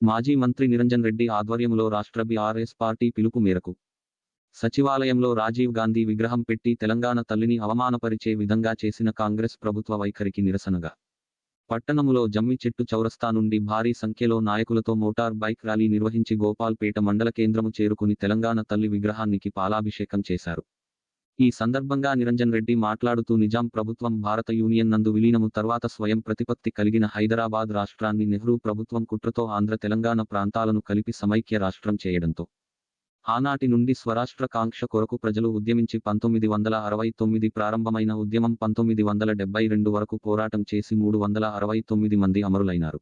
మాజీ మంత్రి నిరంజన్ రెడ్డి ఆధ్వర్యంలో రాష్ట్ర బీఆర్ఎస్ పార్టీ పిలుపు మేరకు సచివాలయంలో రాజీవ్ గాంధీ విగ్రహం పెట్టి తెలంగాణ తల్లిని అవమానపరిచే విధంగా చేసిన కాంగ్రెస్ ప్రభుత్వ వైఖరికి నిరసనగా పట్టణములో జమ్మి చెట్టు చౌరస్తా నుండి భారీ సంఖ్యలో నాయకులతో మోటార్ బైక్ ర్యాలీ నిర్వహించి గోపాల్పేట మండల కేంద్రము చేరుకుని తెలంగాణ తల్లి విగ్రహానికి పాలాభిషేకం చేశారు. ఈ సందర్భంగా నిరంజన్ రెడ్డి మాట్లాడుతూ నిజాం ప్రభుత్వం భారత యూనియన్ నందు విలీనము తర్వాత స్వయం ప్రతిపత్తి కలిగిన హైదరాబాద్ రాష్ట్రాన్ని నెహ్రూ ప్రభుత్వం కుట్రతో ఆంధ్ర తెలంగాణ ప్రాంతాలను కలిపి సమైక్య రాష్ట్రం చేయడంతో. ఆనాటి నుండి స్వరాష్ట్ర కాంక్ష కొరకు ప్రజలు ఉద్యమించి పంతొమ్మిది వందల అరవై తొమ్మిది ప్రారంభమైన ఉద్యమం పంతొమ్మిది వందల డెబ్బై రెండు వరకు పోరాటం చేసి మూడు వందల అరవై తొమ్మిది మంది అమరులైనారు.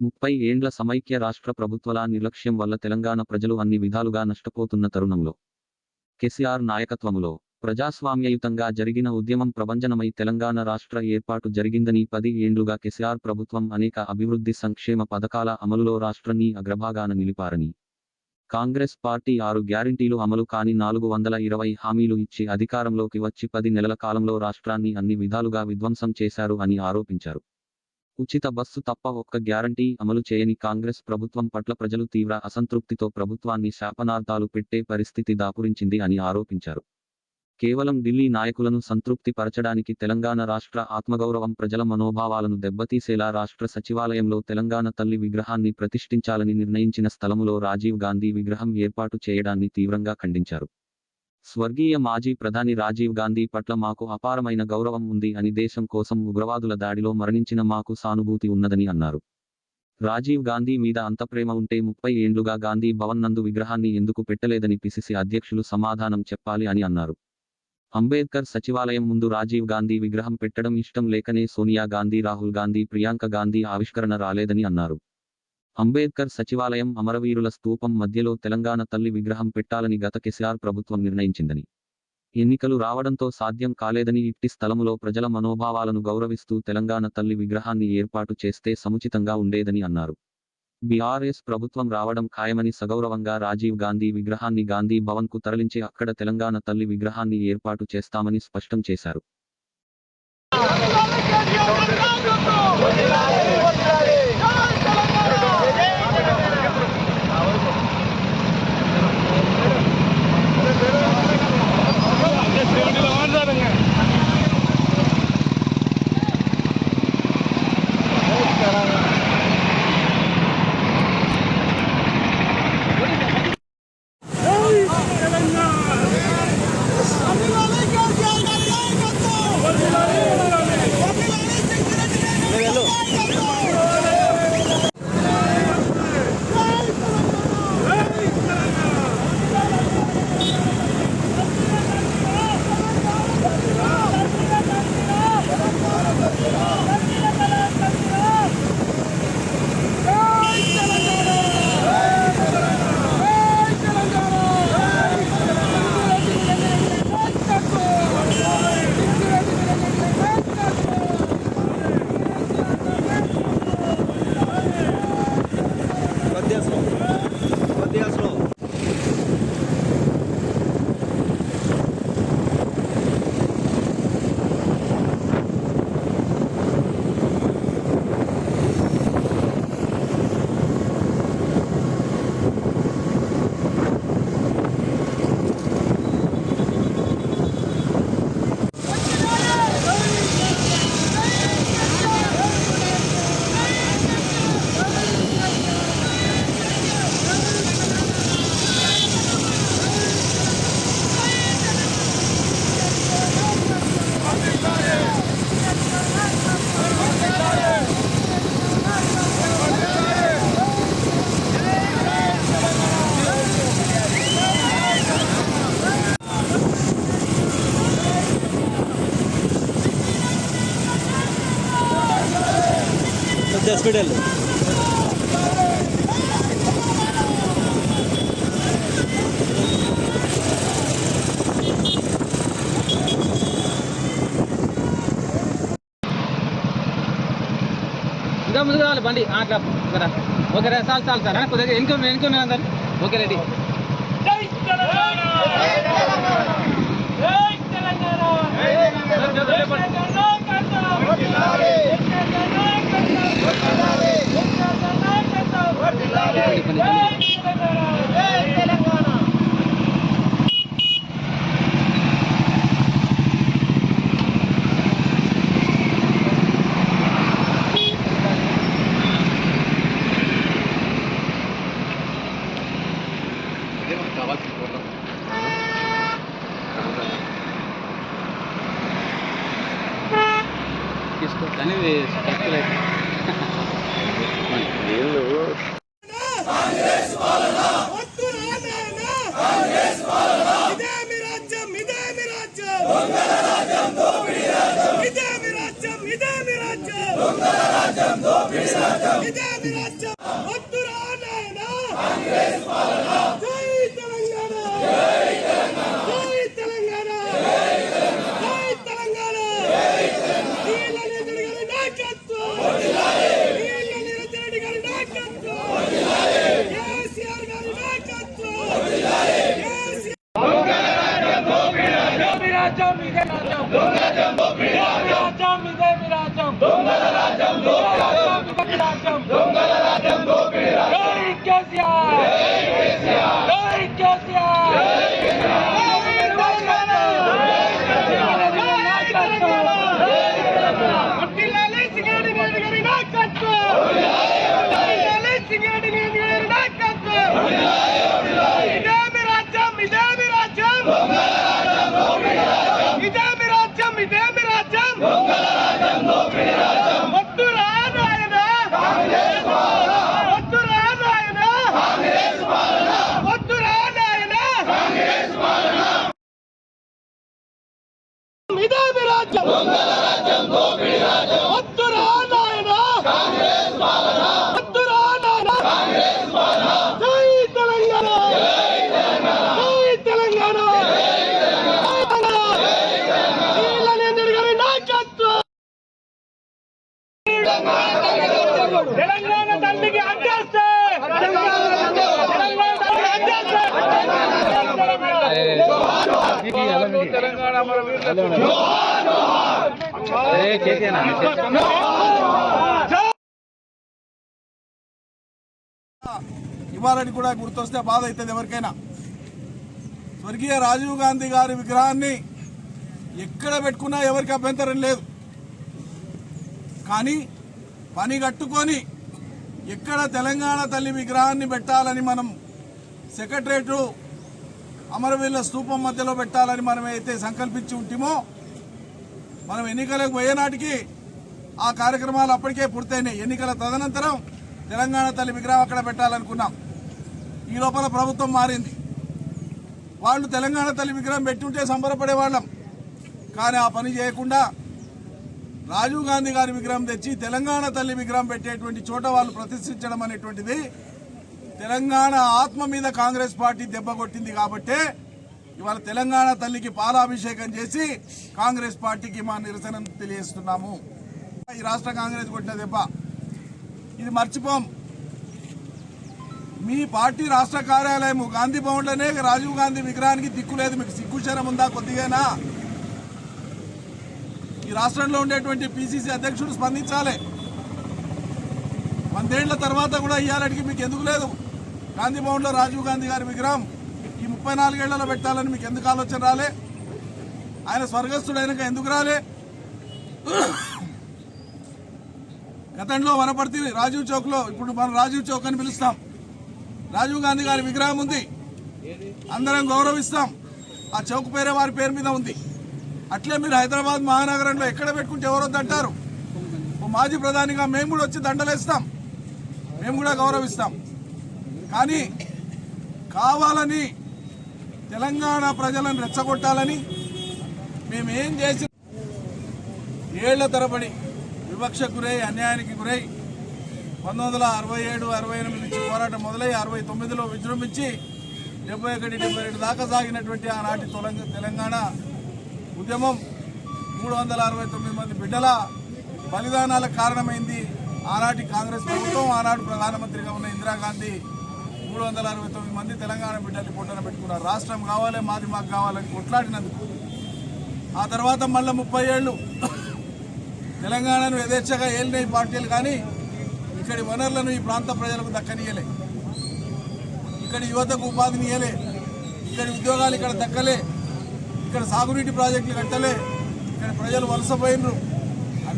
ముప్పై ఏండ్ల సమైక్య రాష్ట్ర ప్రభుత్వాల నిర్లక్ష్యం వల్ల తెలంగాణ ప్రజలు అన్ని విధాలుగా నష్టపోతున్న తరుణంలో. కెసిఆర్ నాయకత్వములో ప్రజాస్వామ్యయుతంగా జరిగిన ఉద్యమం ప్రభంజనమై తెలంగాణ రాష్ట్ర ఏర్పాటు జరిగిందని పది ఏండ్లుగా కెసిఆర్ ప్రభుత్వం అనేక అభివృద్ధి సంక్షేమ పథకాల అమలులో రాష్ట్రాన్ని అగ్రభాగాన నిలిపారని. కాంగ్రెస్ పార్టీ ఆరు గ్యారంటీలు అమలు కాని నాలుగు వందల ఇరవై హామీలు ఇచ్చి అధికారంలోకి వచ్చి పది నెలల కాలంలో రాష్ట్రాన్ని అన్ని విధాలుగా విధ్వంసం చేశారు అని ఆరోపించారు. ఉచిత బస్సు తప్ప ఒక్క గ్యారంటీ అమలు చేయని కాంగ్రెస్ ప్రభుత్వం పట్ల ప్రజలు తీవ్ర అసంతృప్తితో ప్రభుత్వాన్ని శాపనార్థాలు పెట్టే పరిస్థితి దాపురించింది అని ఆరోపించారు. కేవలం ఢిల్లీ నాయకులను సంతృప్తి పరచడానికి తెలంగాణ రాష్ట్ర ఆత్మగౌరవం ప్రజల మనోభావాలను దెబ్బతీసేలా రాష్ట్ర సచివాలయంలో తెలంగాణ తల్లి విగ్రహాన్ని ప్రతిష్ఠించాలని నిర్ణయించిన స్థలములో రాజీవ్ గాంధీ విగ్రహం ఏర్పాటు చేయడాన్ని తీవ్రంగా ఖండించారు. స్వర్గీయ మాజీ ప్రధాని రాజీవ్ గాంధీ పట్ల మాకు అపారమైన గౌరవం ఉంది అని దేశం కోసం ఉగ్రవాదుల దాడిలో మరణించిన మాకు సానుభూతి ఉన్నదని అన్నారు. రాజీవ్ గాంధీ మీద అంత ప్రేమ ఉంటే ముప్పై ఏండ్లుగా గాంధీ భవన్ నందు విగ్రహాన్ని ఎందుకు పెట్టలేదని పిసిసి అధ్యక్షులు సమాధానం చెప్పాలి అని అన్నారు. అంబేద్కర్ సచివాలయం ముందు రాజీవ్ గాంధీ విగ్రహం పెట్టడం ఇష్టం లేకనే సోనియా గాంధీ రాహుల్ గాంధీ ప్రియాంక గాంధీ ఆవిష్కరణ రాలేదని అన్నారు. అంబేద్కర్ సచివాలయం అమరవీరుల స్తూపం మధ్యలో తెలంగాణ తల్లి విగ్రహం పెట్టాలని గత కెసిఆర్ ప్రభుత్వం నిర్ణయించిందని. ఎన్నికలు రావడంతో సాధ్యం కాలేదని ఇట్టి స్థలములో ప్రజల మనోభావాలను గౌరవిస్తూ తెలంగాణ తల్లి విగ్రహాన్ని ఏర్పాటు చేస్తే సముచితంగా ఉండేదని అన్నారు. బీఆర్ఎస్ ప్రభుత్వం రావడం ఖాయమని సగౌరవంగా రాజీవ్ గాంధీ విగ్రహాన్ని గాంధీ భవన్కు తరలించి అక్కడ తెలంగాణ తల్లి విగ్రహాన్ని ఏర్పాటు చేస్తామని స్పష్టం చేశారు పెద్ద హాస్పిటల్ ఇంకా ముందు కావాలి బండి. అట్లా. కదా. ఓకే రా చాలు చాలు సార్ కొద్దిగా ఇంకో ఇంకో అందరు. Okay ready. తెలంగాణ! నిజమే తీసుకోవచ్చు కానీ స్టెప్ లేదు ಕಾಂಗ್ರೆಸ್ ಪಾಲನ ಒತ್ತು ರಾಜನ ಕಾಂಗ್ರೆಸ್ ಪಾಲನ ಇದೇ ಮಿರಾಜ್ಯಂ ಇದೇ ಮಿರಾಜ್ಯಂ ದೊಂಗಲ ರಾಜ್ಯಂ ದೋಪಿಡಿ ರಾಜ್ಯಂ ಇದೇ ಮಿರಾಜ್ಯಂ ಇದೇ ಮಿರಾಜ್ಯಂ ದೊಂಗಲ ರಾಜ್ಯಂ ದೋಪಿಡಿ ರಾಜ್ಯಂ ಇದೇ ಮಿರಾಜ್ಯಂ ಒತ್ತು ರಾಜನ ಕಾಂಗ್ರೆಸ್ ಪಾಲನ ರಾಜ್ಯಂ. ಇದೇ ರಾಜ್ಯಂ ದೋಪಿಡಿ ಮತ್ತು ఇవ్వాలని కూడా గుర్తొస్తే బాధ అవుతుంది ఎవరికైనా. స్వర్గీయ రాజీవ్ గాంధీ గారి విగ్రహాన్ని ఎక్కడ పెట్టుకున్నా ఎవరికి అభ్యంతరం లేదు. కానీ పని కట్టుకొని ఎక్కడ తెలంగాణ తల్లి విగ్రహాన్ని పెట్టాలని మనం సెక్రటరేటు అమరవీరుల స్థూపం మధ్యలో పెట్టాలని మనం అయితే సంకల్పించి ఉంటిమో మనం ఎన్నికలకు పోయేనాటికి ఆ కార్యక్రమాలు అప్పటికే పూర్తయినాయి. ఎన్నికల తదనంతరం తెలంగాణ తల్లి విగ్రహం అక్కడ పెట్టాలనుకున్నాం. ఈ లోపల ప్రభుత్వం మారింది. వాళ్ళు తెలంగాణ తల్లి విగ్రహం పెట్టుంటే సంబరపడేవాళ్ళం కానీ ఆ పని చేయకుండా రాజీవ్ గాంధీ గారి విగ్రహం తెచ్చి తెలంగాణ తల్లి విగ్రహం పెట్టేటువంటి చోట వాళ్ళు ప్రతిష్ఠించడం అనేటువంటిది తెలంగాణ ఆత్మ మీద కాంగ్రెస్ పార్టీ దెబ్బ కొట్టింది కాబట్టే ఇవాళ తెలంగాణ తల్లికి పాలాభిషేకం చేసి కాంగ్రెస్ పార్టీకి మా నిరసన తెలియజేస్తున్నాము. ఈ రాష్ట్ర కాంగ్రెస్ కొట్టిన దెబ్బ. ఇది మర్చిపోం. మీ పార్టీ రాష్ట్ర కార్యాలయం గాంధీ భవన్లోనే రాజీవ్ గాంధీ విగ్రహానికి దిక్కు లేదు మీకు సిగ్గుశరం ఉందా కొద్దిగానా? ఈ రాష్ట్రంలో ఉండేటువంటి పిసిసి అధ్యక్షుడు స్పందించాలి. వందేళ్ళ తర్వాత కూడా ఇయ్యాలడికి మీకు ఎందుకు లేదు? గాంధీ భవన్లో రాజీవ్ గాంధీ గారి విగ్రహం ఈ ముప్పై నాలుగేళ్ళలో పెట్టాలని మీకు ఎందుకు ఆలోచన రాలే? ఆయన స్వర్గస్థుడైనక ఎందుకు రాలే? గతంలో వనపర్తి రాజీవ్ చౌక్లో ఇప్పుడు మనం రాజీవ్ చౌక్ అని పిలుస్తాం. రాజీవ్ గాంధీ గారి విగ్రహం ఉంది. అందరం గౌరవిస్తాం. ఆ చౌక్ పేరే వారి పేరు మీద ఉంది. అట్లే మీరు హైదరాబాద్ మహానగరంలో ఎక్కడ పెట్టుకుంటే ఎవరొద్దు అంటారు ఓ మాజీ ప్రధానిగా మేము కూడా వచ్చి దండలేస్తాం. మేము కూడా గౌరవిస్తాం. కానీ కావాలని తెలంగాణ ప్రజలను రెచ్చగొట్టాలని మేమేం చేసి ఏళ్ళ తరబడి వివక్ష గురై అన్యాయానికి గురై పంతొమ్మిది వందల అరవై ఏడు అరవై ఎనిమిది నుంచి పోరాటం మొదలై అరవై తొమ్మిదిలో విజృంభించి డెబ్బై ఒకటి డెబ్బై రెండు దాకా సాగినటువంటి ఆనాటి తెలంగాణ ఉద్యమం మూడు వందల అరవై తొమ్మిది మంది బిడ్డల బలిదానాలకు కారణమైంది. ఆనాటి కాంగ్రెస్ ప్రభుత్వం ఆనాడు ప్రధానమంత్రిగా ఉన్న ఇందిరాగాంధీ మూడు వందల అరవై తొమ్మిది మంది తెలంగాణ బిడ్డల్ని పొట్టన పెట్టుకున్నారు. రాష్ట్రం కావాలి మాది మాకు కావాలని కొట్లాడినందుకు. ఆ తర్వాత మళ్ళీ ముప్పై ఏళ్ళు తెలంగాణను యథేచ్ఛగా ఏలినాయి పార్టీలు కానీ ఇక్కడి వనరులను ఈ ప్రాంత ప్రజలకు దక్కనీయలే. ఇక్కడ యువతకు ఉపాధిని ఇయ్యలే. ఇక్కడి ఉద్యోగాలు ఇక్కడ దక్కలే. ఇక్కడ సాగునీటి ప్రాజెక్టులు కట్టలే. ఇక్కడ ప్రజలు వలసపోయినరు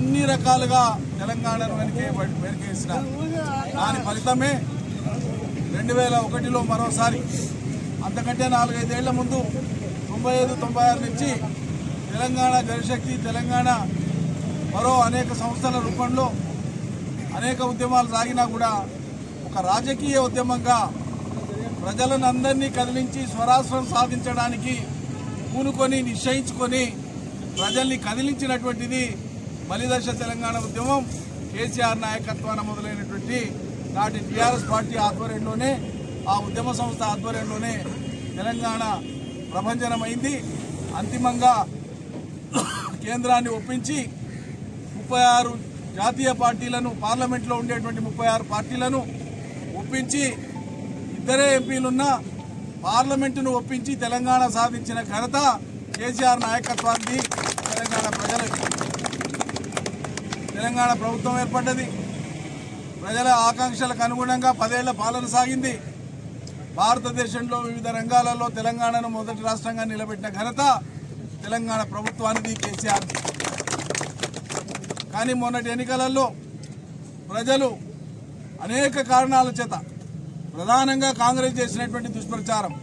అన్ని రకాలుగా తెలంగాణను వెనకే వెనకేసిన దాని ఫలితమే రెండు వేల ఒకటిలో మరోసారి అంతకంటే నాలుగైదేళ్ళ ముందు తొంభై ఐదు తొంభై ఆరు నుంచి తెలంగాణ జనశక్తి తెలంగాణ మరో అనేక సంస్థల రూపంలో అనేక ఉద్యమాలు సాగినా కూడా ఒక రాజకీయ ఉద్యమంగా ప్రజలను అందరినీ కదిలించి స్వరాష్ట్రం సాధించడానికి పూనుకొని నిశ్చయించుకొని ప్రజల్ని కదిలించినటువంటిది మలిదశ తెలంగాణ ఉద్యమం కేసీఆర్ నాయకత్వాన మొదలైనటువంటి నాటి టీఆర్ఎస్ పార్టీ ఆధ్వర్యంలోనే ఆ ఉద్యమ సంస్థ ఆధ్వర్యంలోనే తెలంగాణ ప్రభంజనమైంది. అంతిమంగా కేంద్రాన్ని ఒప్పించి ముప్పై ఆరు జాతీయ పార్టీలను పార్లమెంట్లో ఉండేటువంటి ముప్పై ఆరు పార్టీలను ఒప్పించి ఇద్దరే ఎంపీలున్న పార్లమెంటును ఒప్పించి తెలంగాణ సాధించిన ఘనత కేసీఆర్ నాయకత్వానికి తెలంగాణ ప్రజలకి. తెలంగాణ ప్రభుత్వం ఏర్పడ్డది. ప్రజల ఆకాంక్షలకు అనుగుణంగా పదేళ్ళ పాలన సాగింది. భారతదేశంలో వివిధ రంగాలలో తెలంగాణను మొదటి రాష్ట్రంగా నిలబెట్టిన ఘనత తెలంగాణ ప్రభుత్వానికి కేసీఆర్. కానీ మొన్నటి ఎన్నికలలో ప్రజలు అనేక కారణాల చేత ప్రధానంగా కాంగ్రెస్ చేసినటువంటి దుష్ప్రచారం.